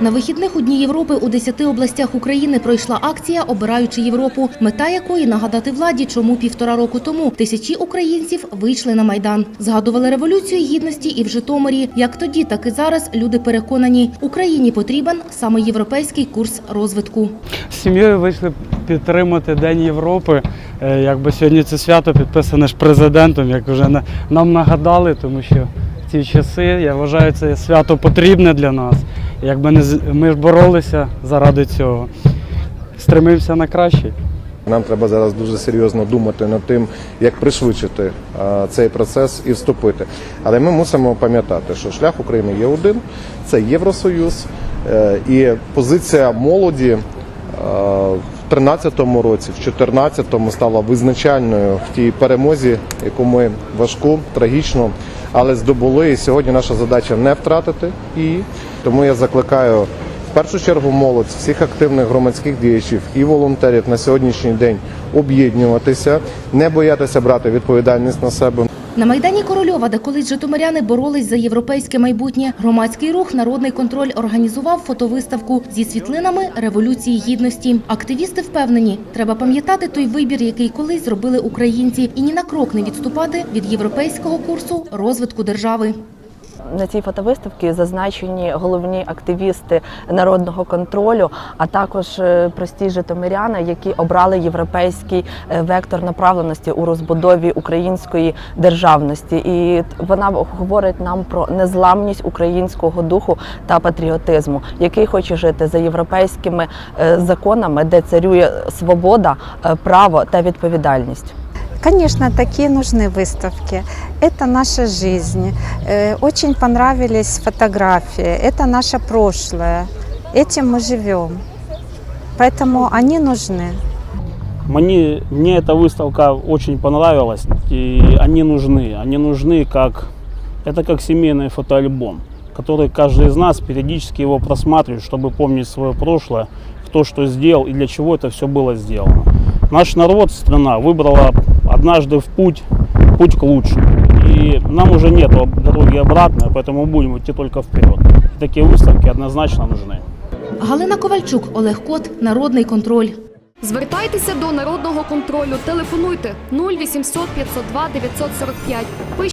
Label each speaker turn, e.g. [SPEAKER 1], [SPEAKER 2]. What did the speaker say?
[SPEAKER 1] На вихідних у Дні Європи у 10 областях України пройшла акція Обираючи Європу, мета якої нагадати владі, чому півтора року тому тисячі українців вийшли на майдан. Згадували революцію гідності і в Житомирі. Як тоді, так і зараз люди переконані, Україні потрібен саме європейський курс розвитку.
[SPEAKER 2] З сім'єю вийшли підтримати День Європи. Е, Якби сьогодні це свято підписане ж президентом, як вже на- нам нагадали, тому що ці часи я вважаю, це свято потрібне для нас. Якби не з- ми ж боролися заради цього, стремився на краще.
[SPEAKER 3] Нам треба зараз дуже серйозно думати над тим, як пришвидшити а, цей процес і вступити. Але ми мусимо пам'ятати, що шлях України є один це Євросоюз Е, і позиція молоді е, в 13-му році, в 14-му стала визначальною в тій перемозі, яку ми важку, трагічну, але здобули. І сьогодні наша задача не втратити її. Тому я закликаю в першу чергу молодь, всіх активних громадських діячів і волонтерів на сьогоднішній день об'єднуватися, не боятися брати відповідальність на себе.
[SPEAKER 1] На майдані Корольова, де колись житомиряни боролись за європейське майбутнє, громадський рух Народний контроль організував фотовиставку зі світлинами революції гідності. Активісти впевнені, треба пам'ятати той вибір, який колись зробили українці, і ні на крок не відступати від європейського курсу розвитку держави.
[SPEAKER 4] На цій фотовиставці зазначені головні активісти народного контролю, а також е, прості житомиряни, які обрали європейський е, вектор направленості у розбудові української державності. І вона говорить нам про незламність українського духу та патріотизму, який хоче жити за європейськими е, законами, де царює свобода, право та відповідальність.
[SPEAKER 5] Конечно, такие нужны выставки. Это наша жизнь. Э, Очень понравились фотографии. Это наше прошлое. Этим мы живем. Поэтому они нужны.
[SPEAKER 6] Мне, мне эта выставка очень понравилась, и они нужны. Они нужны как, это как семейный фотоальбом, который каждый из нас периодически его просматривает, чтобы помнить свое прошлое, кто что сделал и для чего это все было сделано. Наш народ, страна выбрала однажды в путь, путь к лучшему. И нам уже нет дороги обратно, поэтому мы будем идти только вперед. И такие выставки однозначно нужны.
[SPEAKER 1] Галина Ковальчук, Олег Кот, Народний контроль.
[SPEAKER 7] Звертайтеся до народного контролю. Телефонуйте 0800 502 945. Пишіть